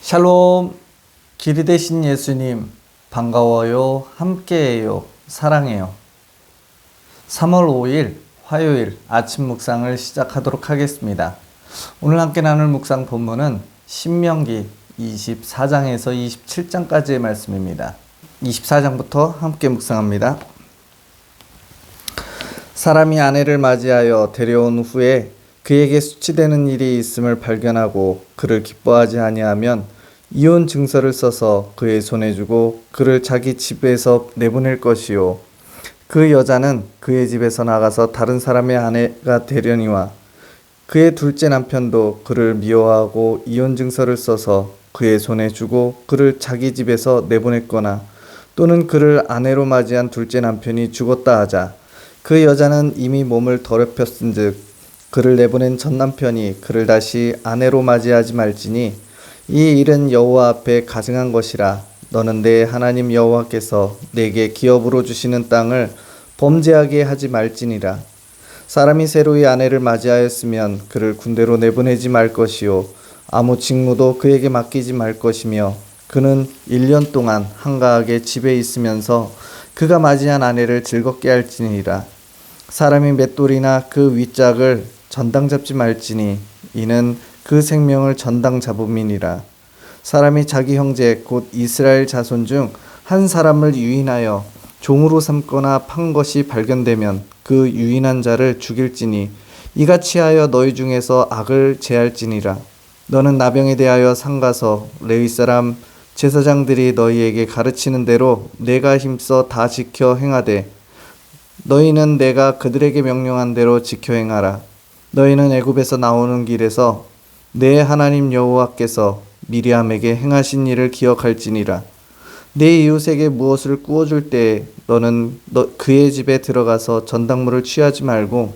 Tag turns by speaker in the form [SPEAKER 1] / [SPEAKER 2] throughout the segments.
[SPEAKER 1] 샬롬. 길이 되신 예수님 반가워요. 함께해요. 사랑해요. 3월 5일 화요일 아침 묵상을 시작하도록 하겠습니다. 오늘 함께 나눌 묵상 본문은 신명기 24장에서 27장까지의 말씀입니다. 24장부터 함께 묵상합니다. 사람이 아내를 맞이하여 데려온 후에 그에게 수치되는 일이 있음을 발견하고 그를 기뻐하지 아니하면 이혼 증서를 써서 그의 손에 주고 그를 자기 집에서 내보낼 것이요. 그 여자는 그의 집에서 나가서 다른 사람의 아내가 되려니와 그의 둘째 남편도 그를 미워하고 이혼 증서를 써서 그의 손에 주고 그를 자기 집에서 내보냈거나 또는 그를 아내로 맞이한 둘째 남편이 죽었다 하자 그 여자는 이미 몸을 더럽혔은즉 그를 내보낸 전 남편이 그를 다시 아내로 맞이하지 말지니 이 일은 여호와 앞에 가증한 것이라 너는 내 하나님 여호와께서 내게 기업으로 주시는 땅을 범죄하게 하지 말지니라. 사람이 새로이 아내를 맞이하였으면 그를 군대로 내보내지 말 것이요 아무 직무도 그에게 맡기지 말 것이며 그는 1년 동안 한가하게 집에 있으면서 그가 맞이한 아내를 즐겁게 할지니라. 사람이 맷돌이나 그 윗짝을 전당 잡지 말지니 이는 그 생명을 전당 잡음이니라 사람이 자기 형제 곧 이스라엘 자손 중 한 사람을 유인하여 종으로 삼거나 판 것이 발견되면 그 유인한 자를 죽일지니 이같이 하여 너희 중에서 악을 제할지니라 너는 나병에 대하여 상가서 레위 사람 제사장들이 너희에게 가르치는 대로 내가 힘써 다 지켜 행하되 너희는 내가 그들에게 명령한 대로 지켜 행하라. 너희는 애굽에서 나오는 길에서 내 하나님 여호와께서 미리암에게 행하신 일을 기억할지니라. 내 이웃에게 무엇을 구워줄 때 너는 너 그의 집에 들어가서 전당물을 취하지 말고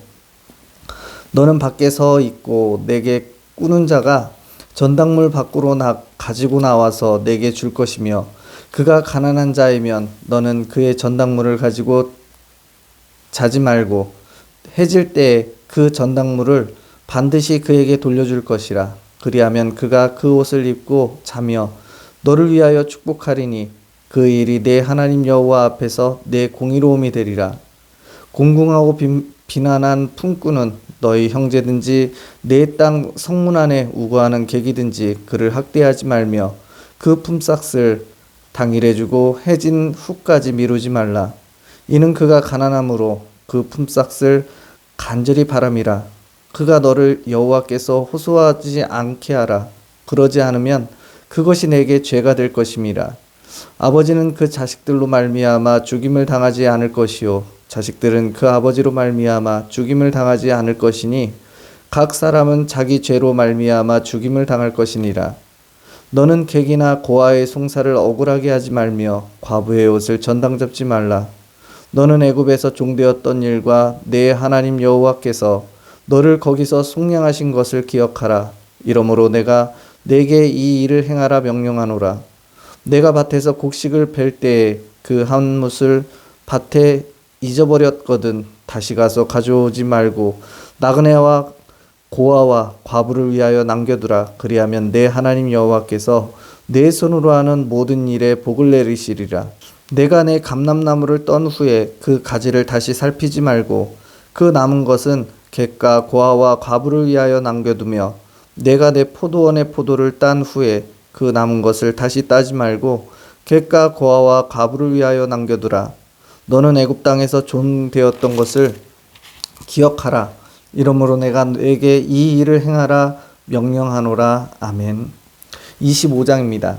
[SPEAKER 1] 너는 밖에 서 있고 내게 꾸는 자가 전당물 밖으로 나 가지고 나와서 내게 줄 것이며 그가 가난한 자이면 너는 그의 전당물을 가지고 자지 말고 해질 때 그 전당물을 반드시 그에게 돌려줄 것이라. 그리하면 그가 그 옷을 입고 자며 너를 위하여 축복하리니 그 일이 내 하나님 여호와 앞에서 내 공의로움이 되리라. 공궁하고 빈, 비난한 품꾼은 너희 형제든지 내 땅 성문 안에 우거하는 객이든지 그를 학대하지 말며 그 품삯을 당일에 주고 해진 후까지 미루지 말라. 이는 그가 가난함으로 그 품삯을 간절히 바람이라. 그가 너를 여호와께서 호소하지 않게 하라. 그러지 않으면 그것이 내게 죄가 될 것임이라. 아버지는 그 자식들로 말미암아 죽임을 당하지 않을 것이요. 자식들은 그 아버지로 말미암아 죽임을 당하지 않을 것이니 각 사람은 자기 죄로 말미암아 죽임을 당할 것이니라. 너는 객이나 고아의 송사를 억울하게 하지 말며 과부의 옷을 전당 잡지 말라 너는 애굽에서 종되었던 일과 내 하나님 여호와께서 너를 거기서 속량하신 것을 기억하라. 이러므로 내가 내게 이 일을 행하라 명령하노라. 내가 밭에서 곡식을 벨 때에 그 한 뭇을 밭에 잊어버렸거든 다시 가서 가져오지 말고 나그네와 고아와 과부를 위하여 남겨두라. 그리하면 내 하나님 여호와께서 내 손으로 하는 모든 일에 복을 내리시리라. 내가 내 감람나무를 떤 후에 그 가지를 다시 살피지 말고 그 남은 것은 객과 고아와 과부를 위하여 남겨두며 내가 내 포도원의 포도를 딴 후에 그 남은 것을 다시 따지 말고 객과 고아와 과부를 위하여 남겨두라. 너는 애굽 땅에서 종 되었던 것을 기억하라. 이러므로 내가 내게 이 일을 행하라 명령하노라. 아멘. 25장입니다.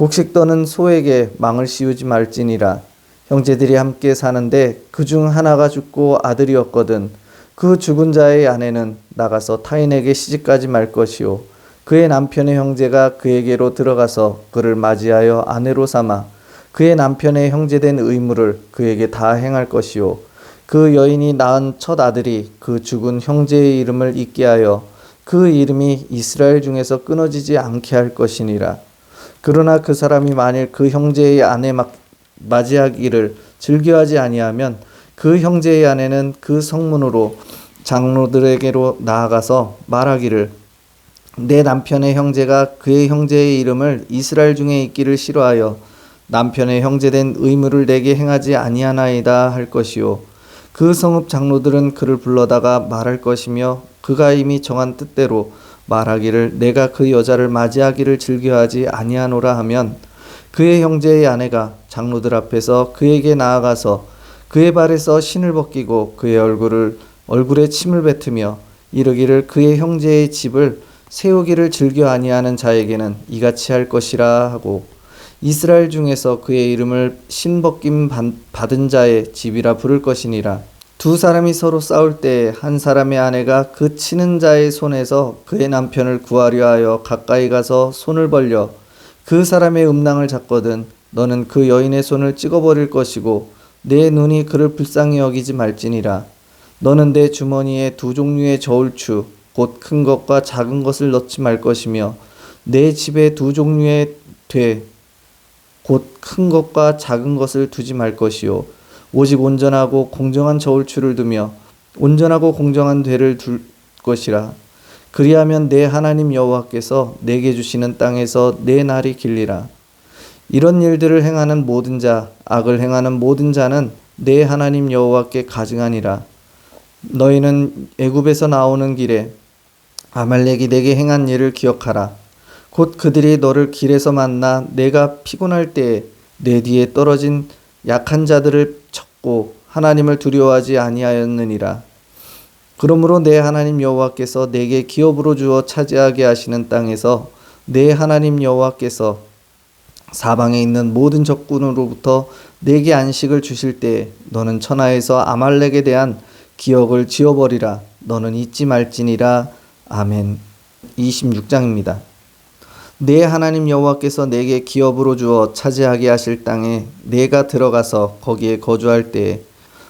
[SPEAKER 1] 곡식 떠는 소에게 망을 씌우지 말지니라. 형제들이 함께 사는데 그 중 하나가 죽고 아들이었거든. 그 죽은 자의 아내는 나가서 타인에게 시집가지 말 것이요. 그의 남편의 형제가 그에게로 들어가서 그를 맞이하여 아내로 삼아 그의 남편의 형제된 의무를 그에게 다 행할 것이요 그 여인이 낳은 첫 아들이 그 죽은 형제의 이름을 잊게 하여 그 이름이 이스라엘 중에서 끊어지지 않게 할 것이니라 그러나 그 사람이 만일 그 형제의 아내 막 맞이하기를 즐겨하지 아니하면 그 형제의 아내는 그 성문으로 장로들에게로 나아가서 말하기를 내 남편의 형제가 그의 형제의 이름을 이스라엘 중에 있기를 싫어하여 남편의 형제된 의무를 내게 행하지 아니하나이다 할 것이요. 그 성읍 장로들은 그를 불러다가 말할 것이며 그가 이미 정한 뜻대로 말하기를 내가 그 여자를 맞이하기를 즐겨하지 아니하노라 하면 그의 형제의 아내가 장로들 앞에서 그에게 나아가서 그의 발에서 신을 벗기고 그의 얼굴을 얼굴에 침을 뱉으며 이르기를 그의 형제의 집을 세우기를 즐겨 아니하는 자에게는 이같이 할 것이라 하고 이스라엘 중에서 그의 이름을 신벗김 반- 받은 자의 집이라 부를 것이니라 두 사람이 서로 싸울 때 한 사람의 아내가 그 치는 자의 손에서 그의 남편을 구하려 하여 가까이 가서 손을 벌려 그 사람의 음낭을 잡거든 너는 그 여인의 손을 찍어버릴 것이고 내 눈이 그를 불쌍히 여기지 말지니라. 너는 내 주머니에 두 종류의 저울추 곧 큰 것과 작은 것을 넣지 말 것이며 내 집에 두 종류의 돼 곧 큰 것과 작은 것을 두지 말 것이요 오직 온전하고 공정한 저울추를 두며 온전하고 공정한 되를 둘 것이라. 그리하면 내 하나님 여호와께서 내게 주시는 땅에서 내 날이 길리라. 이런 일들을 행하는 모든 자 악을 행하는 모든 자는 내 하나님 여호와께 가증하니라. 너희는 애굽에서 나오는 길에 아말렉이 내게 행한 일을 기억하라. 곧 그들이 너를 길에서 만나 내가 피곤할 때에 내 뒤에 떨어진 약한 자들을 쳤고 하나님을 두려워하지 아니하였느니라. 그러므로 내 하나님 여호와께서 내게 기업으로 주어 차지하게 하시는 땅에서 내 하나님 여호와께서 사방에 있는 모든 적군으로부터 내게 안식을 주실 때에 너는 천하에서 아말렉에 대한 기억을 지워버리라. 너는 잊지 말지니라. 아멘. 26장입니다. 내 하나님 여호와께서 내게 기업으로 주어 차지하게 하실 땅에 내가 들어가서 거기에 거주할 때에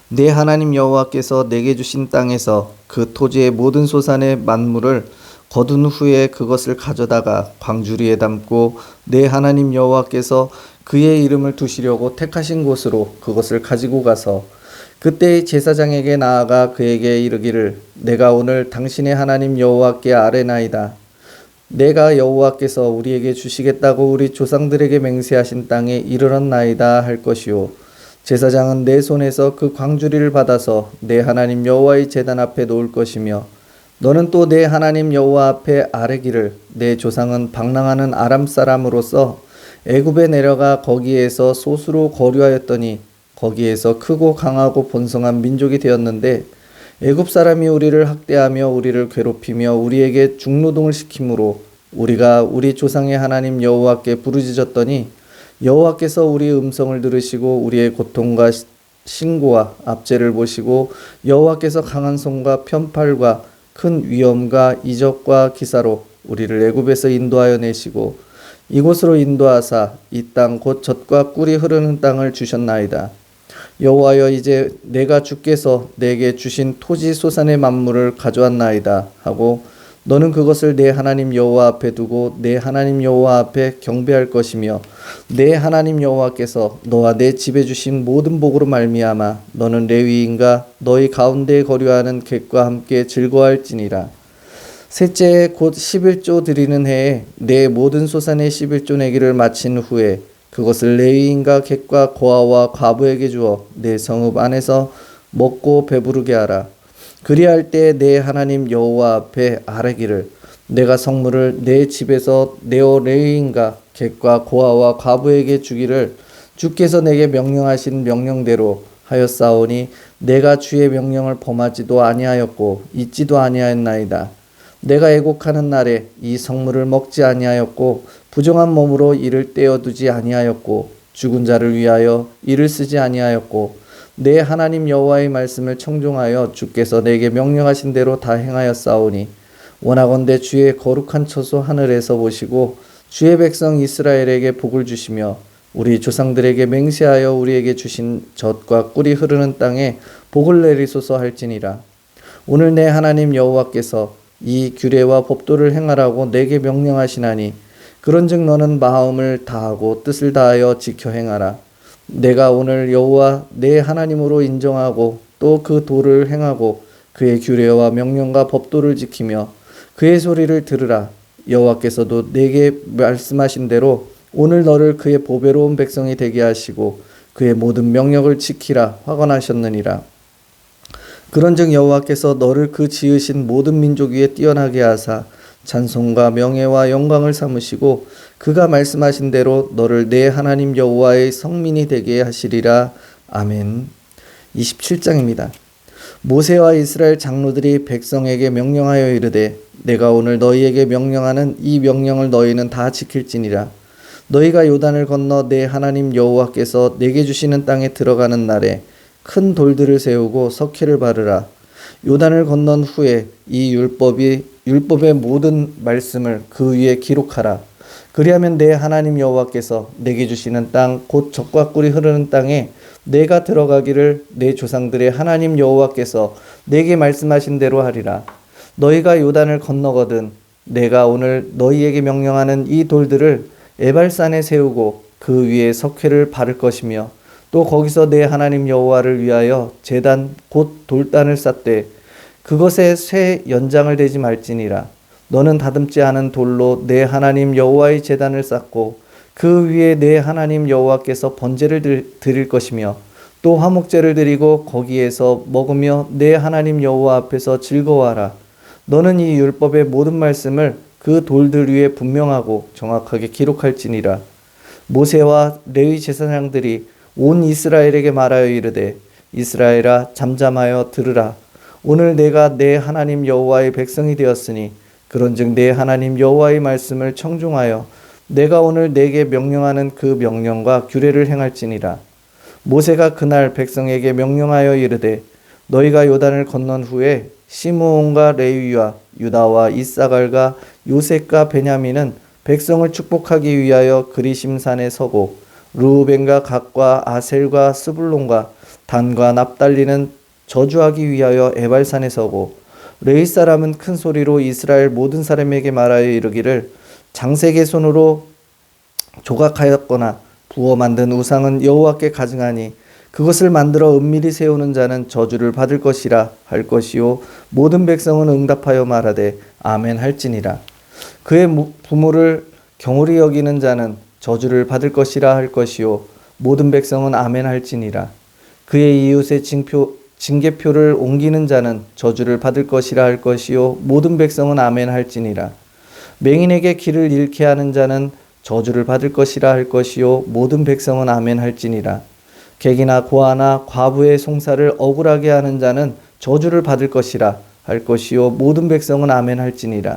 [SPEAKER 1] 내 하나님 여호와께서 내게 주신 땅에서 그 토지의 모든 소산의 만물을 거둔 후에 그것을 가져다가 광주리에 담고 내 하나님 여호와께서 그의 이름을 두시려고 택하신 곳으로 그것을 가지고 가서 그때 제사장에게 나아가 그에게 이르기를 내가 오늘 당신의 하나님 여호와께 아뢰나이다 내가 여호와께서 우리에게 주시겠다고 우리 조상들에게 맹세하신 땅에 이르렀나이다 할 것이요. 제사장은 내 손에서 그 광주리를 받아서 내 하나님 여호와의 제단 앞에 놓을 것이며 너는 또 내 하나님 여호와 앞에 아뢰기를 내 조상은 방랑하는 아람 사람으로서 애굽에 내려가 거기에서 소수로 거류하였더니 거기에서 크고 강하고 번성한 민족이 되었는데 애굽 사람이 우리를 학대하며 우리를 괴롭히며 우리에게 중노동을 시키므로 우리가 우리 조상의 하나님 여호와께 부르짖었더니 여호와께서 우리의 음성을 들으시고 우리의 고통과 시- 신고와 압제를 보시고 여호와께서 강한 손과 편팔과 큰 위엄과 이적과 기사로 우리를 애굽에서 인도하여 내시고 이곳으로 인도하사 이 땅 곧 젖과 꿀이 흐르는 땅을 주셨나이다. 여호와여 이제 내가 주께서 내게 주신 토지 소산의 만물을 가져왔나이다 하고 너는 그것을 내 하나님 여호와 앞에 두고 내 하나님 여호와 앞에 경배할 것이며 내 하나님 여호와께서 너와 내 집에 주신 모든 복으로 말미암아 너는 레위인과 너희 가운데 거류하는 객과 함께 즐거워할지니라. 셋째에 곧 11조 드리는 해에 내 모든 소산의 11조 내기를 마친 후에 그것을 레위인과 객과 고아와 과부에게 주어 내 성읍 안에서 먹고 배부르게 하라. 그리할 때 내 하나님 여호와 앞에 아뢰기를 내가 성물을 내 집에서 네오 레위인과 객과 고아와 과부에게 주기를 주께서 내게 명령하신 명령대로 하였사오니 내가 주의 명령을 범하지도 아니하였고 잊지도 아니하였나이다. 내가 애곡하는 날에 이 성물을 먹지 아니하였고 부정한 몸으로 이를 떼어두지 아니하였고 죽은 자를 위하여 이를 쓰지 아니하였고 내 하나님 여호와의 말씀을 청종하여 주께서 내게 명령하신 대로 다 행하였사오니 원하건대 주의 거룩한 처소 하늘에서 보시고 주의 백성 이스라엘에게 복을 주시며 우리 조상들에게 맹세하여 우리에게 주신 젖과 꿀이 흐르는 땅에 복을 내리소서 할지니라. 오늘 내 하나님 여호와께서 이 규례와 법도를 행하라고 내게 명령하시나니 그런즉 너는 마음을 다하고 뜻을 다하여 지켜 행하라. 내가 오늘 여호와 내 하나님으로 인정하고 또 그 도를 행하고 그의 규례와 명령과 법도를 지키며 그의 소리를 들으라. 여호와께서도 내게 말씀하신 대로 오늘 너를 그의 보배로운 백성이 되게 하시고 그의 모든 명령을 지키라 화관하셨느니라. 그런즉 여호와께서 너를 그 지으신 모든 민족 위에 뛰어나게 하사 찬송과 명예와 영광을 삼으시고 그가 말씀하신 대로 너를 내 하나님 여호와의 성민이 되게 하시리라. 아멘. 27장입니다. 모세와 이스라엘 장로들이 백성에게 명령하여 이르되 내가 오늘 너희에게 명령하는 이 명령을 너희는 다 지킬지니라. 너희가 요단을 건너 내 하나님 여호와께서 내게 주시는 땅에 들어가는 날에 큰 돌들을 세우고 석회를 바르라. 요단을 건넌 후에 이 율법이 율법의 모든 말씀을 그 위에 기록하라. 그리하면 내 하나님 여호와께서 내게 주시는 땅 곧 적과 꿀이 흐르는 땅에 내가 들어가기를 내 조상들의 하나님 여호와께서 내게 말씀하신 대로 하리라. 너희가 요단을 건너거든 내가 오늘 너희에게 명령하는 이 돌들을 에발산에 세우고 그 위에 석회를 바를 것이며 또 거기서 내 하나님 여호와를 위하여 제단 곧 돌단을 쌓되 그것에 쇠 연장을 대지 말지니라. 너는 다듬지 않은 돌로 내 하나님 여호와의 제단을 쌓고 그 위에 내 하나님 여호와께서 번제를 드릴 것이며 또 화목제를 드리고 거기에서 먹으며 내 하나님 여호와 앞에서 즐거워하라. 너는 이 율법의 모든 말씀을 그 돌들 위에 분명하고 정확하게 기록할지니라. 모세와 레위 제사장들이 온 이스라엘에게 말하여 이르되 이스라엘아 잠잠하여 들으라. 오늘 내가 내 하나님 여호와의 백성이 되었으니 그런즉 내 하나님 여호와의 말씀을 청중하여 내가 오늘 내게 명령하는 그 명령과 규례를 행할지니라. 모세가 그날 백성에게 명령하여 이르되 너희가 요단을 건넌 후에 시므온과 레위와 유다와 이사갈과 요셉과 베냐민은 백성을 축복하기 위하여 그리심산에 서고 루벤과 각과 아셀과 스불론과 단과 납달리는 저주하기 위하여 에발산에 서고 레이 사람은 큰 소리로 이스라엘 모든 사람에게 말하여 이르기를 장색의 손으로 조각하였거나 부어 만든 우상은 여호와께 가증하니 그것을 만들어 은밀히 세우는 자는 저주를 받을 것이라 할 것이요 모든 백성은 응답하여 말하되 아멘 할지니라. 그의 부모를 경홀히 여기는 자는 저주를 받을 것이라 할 것이요. 모든 백성은 아멘 할지니라. 그의 이웃의 징표 징계표를 옮기는 자는 저주를 받을 것이라 할 것이요. 모든 백성은 아멘 할지니라. 맹인에게 길을 잃게 하는 자는 저주를 받을 것이라 할 것이요. 모든 백성은 아멘 할지니라. 객이나 고아나 과부의 송사를 억울하게 하는 자는 저주를 받을 것이라 할 것이요. 모든 백성은 아멘 할지니라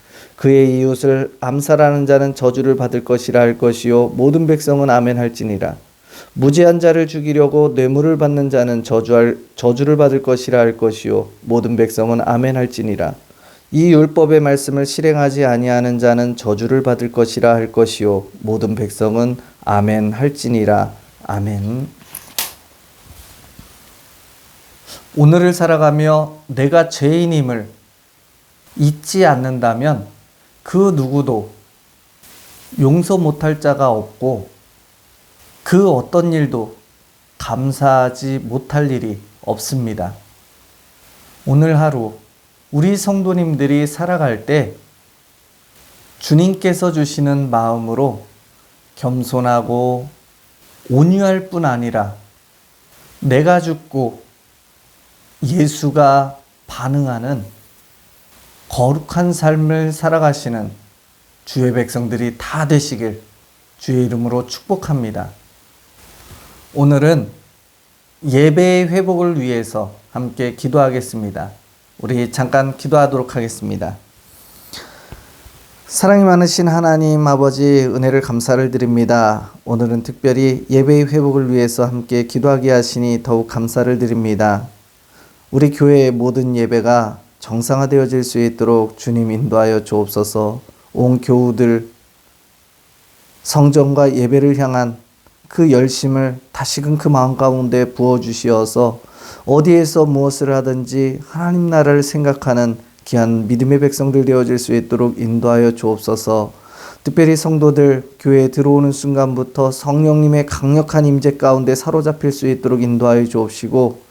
[SPEAKER 1] 그의 이웃을 암살하는 자는 저주를 받을 것이라 할 것이요 모든 백성은 아멘 할지니라. 무지한 자를 죽이려고 뇌물을 받는 자는 저주할 저주를 받을 것이라 할 것이요 모든 백성은 아멘 할지니라. 이 율법의 말씀을 실행하지 아니하는 자는 저주를 받을 것이라 할 것이요 모든 백성은 아멘 할지니라. 아멘. 오늘을 살아가며 내가 죄인임을 잊지 않는다면 그 누구도 용서 못할 자가 없고 그 어떤 일도 감사하지 못할 일이 없습니다. 오늘 하루 우리 성도님들이 살아갈 때 주님께서 주시는 마음으로 겸손하고 온유할 뿐 아니라 내가 죽고 예수가 반응하는 거룩한 삶을 살아가시는 주의 백성들이 다 되시길 주의 이름으로 축복합니다. 오늘은 예배의 회복을 위해서 함께 기도하겠습니다. 우리 잠깐 기도하도록 하겠습니다. 사랑이 많으신 하나님 아버지 은혜를 감사를 드립니다. 오늘은 특별히 예배의 회복을 위해서 함께 기도하게 하시니 더욱 감사를 드립니다. 우리 교회의 모든 예배가 정상화되어질 수 있도록 주님 인도하여 주옵소서. 온 교우들 성전과 예배를 향한 그 열심을 다시금 그 마음 가운데 부어 주시어서 어디에서 무엇을 하든지 하나님 나라를 생각하는 귀한 믿음의 백성들 되어질 수 있도록 인도하여 주옵소서. 특별히 성도들 교회에 들어오는 순간부터 성령님의 강력한 임재 가운데 사로잡힐 수 있도록 인도하여 주옵시고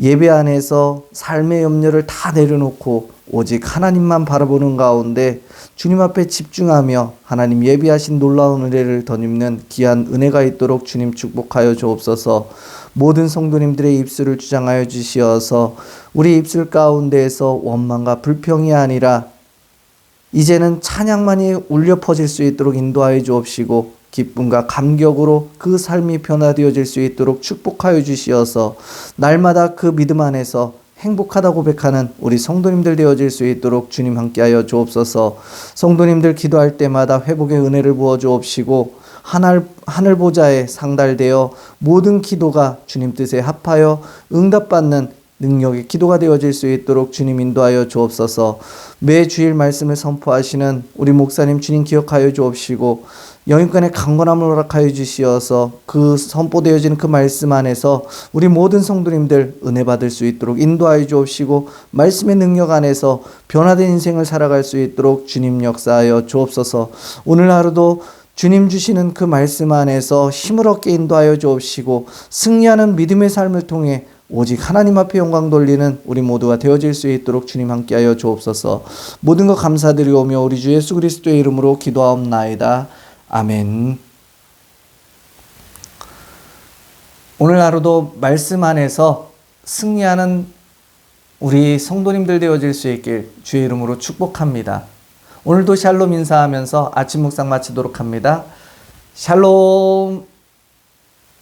[SPEAKER 1] 예배 안에서 삶의 염려를 다 내려놓고 오직 하나님만 바라보는 가운데 주님 앞에 집중하며 하나님 예비하신 놀라운 은혜를 덧입는 귀한 은혜가 있도록 주님 축복하여 주옵소서. 모든 성도님들의 입술을 주장하여 주시어서 우리 입술 가운데에서 원망과 불평이 아니라 이제는 찬양만이 울려 퍼질 수 있도록 인도하여 주옵시고 기쁨과 감격으로 그 삶이 변화되어질 수 있도록 축복하여 주시어서 날마다 그 믿음 안에서 행복하다 고백하는 우리 성도님들 되어질 수 있도록 주님 함께하여 주옵소서. 성도님들 기도할 때마다 회복의 은혜를 부어 주옵시고 하늘 하늘 보좌에 상달되어 모든 기도가 주님 뜻에 합하여 응답받는 능력의 기도가 되어질 수 있도록 주님 인도하여 주옵소서. 매 주일 말씀을 선포하시는 우리 목사님 주님 기억하여 주옵시고 영육간의 강건함을 허락하여 주시어서 그 선포되어지는 그 말씀 안에서 우리 모든 성도님들 은혜 받을 수 있도록 인도하여 주옵시고 말씀의 능력 안에서 변화된 인생을 살아갈 수 있도록 주님 역사하여 주옵소서. 오늘 하루도 주님 주시는 그 말씀 안에서 힘을 얻게 인도하여 주옵시고 승리하는 믿음의 삶을 통해 오직 하나님 앞에 영광 돌리는 우리 모두가 되어질 수 있도록 주님 함께하여 주옵소서. 모든 것 감사드리오며 우리 주 예수 그리스도의 이름으로 기도하옵나이다. 아멘. 오늘 하루도 말씀 안에서 승리하는 우리 성도님들 되어질 수 있길 주의 이름으로 축복합니다. 오늘도 샬롬 인사하면서 아침 묵상 마치도록 합니다. 샬롬.